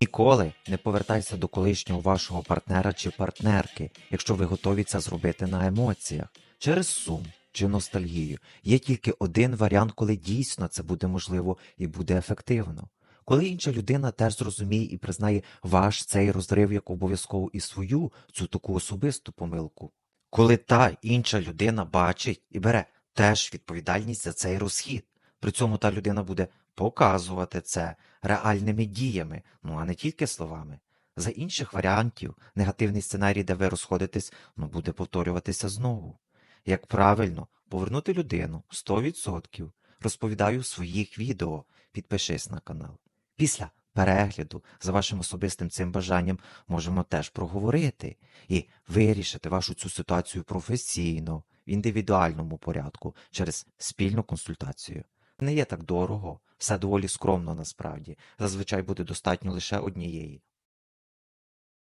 Ніколи не повертайся до колишнього вашого партнера чи партнерки, якщо ви готові це зробити на емоціях, через сум чи ностальгію. Є тільки один варіант, коли дійсно це буде можливо і буде ефективно. Коли інша людина теж зрозуміє і признає ваш цей розрив як обов'язково і свою цю таку особисту помилку. Коли та інша людина бачить і бере теж відповідальність за цей розхід. При цьому та людина буде показувати це реальними діями, ну а не тільки словами. За інших варіантів, негативний сценарій, де ви розходитесь, ну буде повторюватися знову. Як правильно повернути людину 100%, розповідаю в своїх відео. Підпишись на канал. Після перегляду за вашим особистим цим бажанням можемо теж проговорити і вирішити вашу цю ситуацію професійно, в індивідуальному порядку через спільну консультацію. Не є так дорого, все доволі скромно насправді. Зазвичай буде достатньо лише однієї